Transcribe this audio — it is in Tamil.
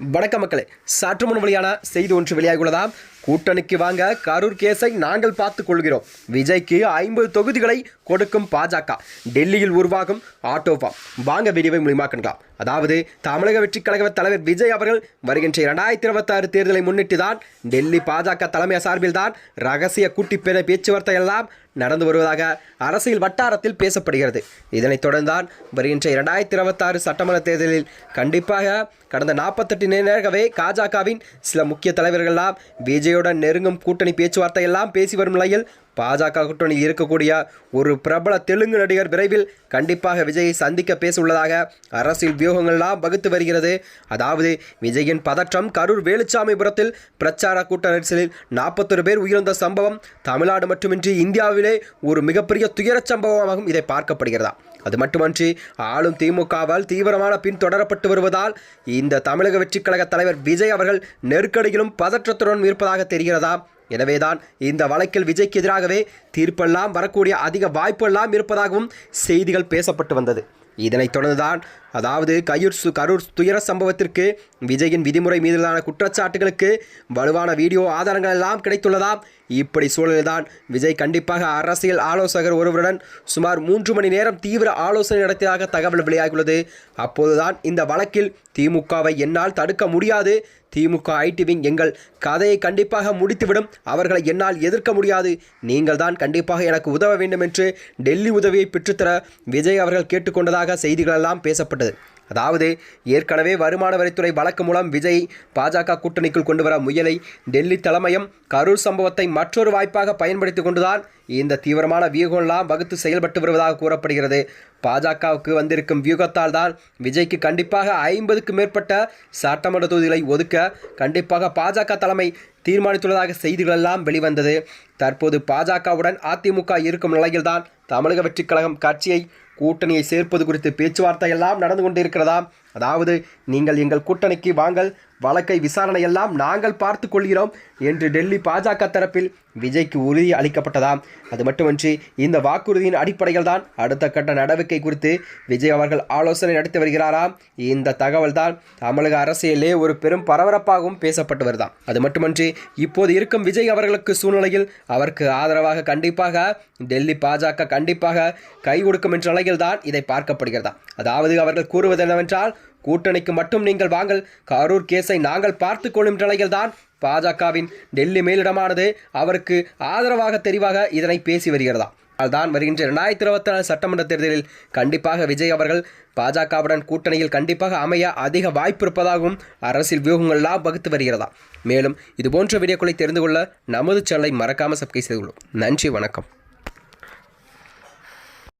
வணக்க மக்களே. சற்று முன் செய்தி ஒன்று வெளியாகியுள்ளதாம். கூட்டணிக்கு வாங்க கரூர் கேஸை நாங்கள் பார்த்துக் கொள்கிறோம். விஜய்க்கு ஐம்பது தொகுதிகளை கொடுக்கும் பாஜக. டெல்லியில் உருவாகும் ஆட்டோபா வாங்க விரிவை மூலியமா காணலாம் அதாவது தமிழக வெற்றி கழக தலைவர் விஜய் அவர்கள் வருகின்ற இரண்டாயிரத்தி இருபத்தாறு தேர்தலை முன்னிட்டு தான் டெல்லி பாஜக தலைமை சார்பில் தான் ரகசிய கூட்டி பேர பேச்சுவார்த்தை எல்லாம் நடந்து வருவதாக அரசியல் வட்டாரத்தில் பேசப்படுகிறது. இதனைத் தொடர்ந்தான் வருகின்ற இரண்டாயிரத்தி இருபத்தாறு சட்டமன்ற தேர்தலில் கண்டிப்பாக கடந்த நாற்பத்தெட்டு நேரவே பாஜகவின் சில முக்கிய தலைவர்கள்லாம் பிஜே விஜயுடன் நெருங்கும் கூட்டணி பேச்சுவார்த்தை எல்லாம் பேசி வரும் நிலையில் பாஜக கூட்டணியில் இருக்கக்கூடிய ஒரு பிரபல தெலுங்கு நடிகர் விரைவில் கண்டிப்பாக விஜயை சந்திக்க பேசவுள்ளதாக அரசியல் வியூகங்கள்லாம் வகுத்து வருகிறது. அதாவது விஜயின் பதற்றம் கரூர் வேலுச்சாமிபுரத்தில் பிரச்சார கூட்ட நெரிசலில் நாற்பத்தொரு பேர் உயிரிழந்த சம்பவம் தமிழ்நாடு மட்டுமின்றி இந்தியாவிலே ஒரு மிகப்பெரிய துயரச் சம்பவமாகவும் இதை பார்க்கப்படுகிறதா? அது மட்டுமன்றி ஆளும் திமுகவால் தீவிரமான பின்தொடரப்பட்டு வருவதால் இந்த தமிழக வெற்றிக் கழக தலைவர் விஜய் அவர்கள் நெருக்கடியிலும் பதற்றத்துடன் இருப்பதாக தெரிகிறதா? எனவேதான் இந்த வழக்கில் விஜய்க்கு எதிராகவே தீர்ப்பெல்லாம் வரக்கூடிய அதிக வாய்ப்பெல்லாம் இருப்பதாகவும் செய்திகள் பேசப்பட்டு வந்தது. இதனைத் தொடர்ந்துதான் அதாவது கயூர் சு கரூர் துயர சம்பவத்திற்கு விஜயின் விதிமுறை மீதிலான குற்றச்சாட்டுகளுக்கு வலுவான வீடியோ ஆதாரங்கள் எல்லாம் கிடைத்துள்ளதாம். இப்படி சூழலில்தான் விஜய் கண்டிப்பாக அரசியல் ஆலோசகர் ஒருவருடன் சுமார் மூன்று மணி நேரம் தீவிர ஆலோசனை நடத்தியதாக தகவல் வெளியாகியுள்ளது. அப்போதுதான் இந்த வழக்கில் திமுகவை என்னால் தடுக்க முடியாது. திமுக ஐடி விங் எங்கள் கதையை கண்டிப்பாக முடித்துவிடும். அவர்களை என்னால் எதிர்க்க முடியாது. நீங்கள் தான் கண்டிப்பாக எனக்கு உதவ வேண்டும் என்று டெல்லி உதவியை பெற்றுத்தர விஜய் அவர்கள் கேட்டுக்கொண்டதாக செய்திகளெல்லாம் பேசப்பட்டது. அதாவது ஏற்கனவே வருமான வரித்துறை வழக்கு மூலம் விஜய் பாஜக கூட்டணிக்குள் கொண்டு வர முயலை டெல்லி தலைமையும் கரூர் சம்பவத்தை மற்றொரு வாய்ப்பாக பயன்படுத்தி கொண்டுதான் இந்த தீவிரமான வியூகம்லாம் வகுத்து செயல்பட்டு வருவதாக கூறப்படுகிறது. பாஜகவுக்கு வந்திருக்கும் வியூகத்தால் தான் விஜய்க்கு கண்டிப்பாக ஐம்பதுக்கு மேற்பட்ட சட்டமன்ற தொகுதிகளை ஒதுக்க கண்டிப்பாக பாஜக தலைமை தீர்மானித்துள்ளதாக செய்திகள் எல்லாம் வெளிவந்தது. தற்போது பாஜகவுடன் அதிமுக இருக்கும் நிலையில்தான் தமிழக வெற்றிக் கழகம் கட்சியை கூட்டணியை சேர்ப்பது குறித்து பேச்சுவார்த்தை எல்லாம் நடந்து கொண்டிருக்கிறதா? அதாவது நீங்கள் எங்கள் கூட்டணிக்கு வாங்கள் வழக்கை விசாரணையெல்லாம் நாங்கள் பார்த்து கொள்கிறோம் என்று டெல்லி பாஜக தரப்பில் விஜய்க்கு உறுதி அளிக்கப்பட்டதாம். அது மட்டுமின்றி இந்த வாக்குறுதியின் அடிப்படையில் தான் அடுத்த கட்ட நடவடிக்கை குறித்து விஜய் அவர்கள் ஆலோசனை நடத்தி வருகிறாராம். இந்த தகவல் தான் தமிழக அரசியலே ஒரு பெரும் பரபரப்பாகவும் பேசப்பட்டு வருதாம். அது மட்டுமன்றி இப்போது இருக்கும் விஜய் அவர்களுக்கு சூழ்நிலையில் அவருக்கு ஆதரவாக கண்டிப்பாக டெல்லி பாஜக கண்டிப்பாக கை கொடுக்கும் என்ற நிலையில் தான் இதை பார்க்கப்படுகிறதா அதாவது அவர்கள் கூறுவது என்னவென்றால் கூட்டணிக்கு மட்டும் நீங்கள் வாங்கள் கரூர் கேஸை நாங்கள் பார்த்து கொள்ளும் நிலையில்தான் பாஜகவின் டெல்லி மேலிடமானது. அவருக்கு ஆதரவாக தெரிவாக இதனை பேசி வருகிறதா? தான் வருகின்ற இரண்டாயிரத்தி இருபத்தி நாலு சட்டமன்ற தேர்தலில் கண்டிப்பாக விஜய் அவர்கள் பாஜகவுடன் கூட்டணியில் கண்டிப்பாக அமைய அதிக வாய்ப்பு இருப்பதாகவும் அரசியல் வியூகங்கள்லாம் வகுத்து வருகிறதா? மேலும் இதுபோன்ற வீடியோக்களை தெரிந்து கொள்ள நமது சேனலை மறக்காமல் சப்ஸ்கிரைப் செய்து கொள்ளும். நன்றி வணக்கம்.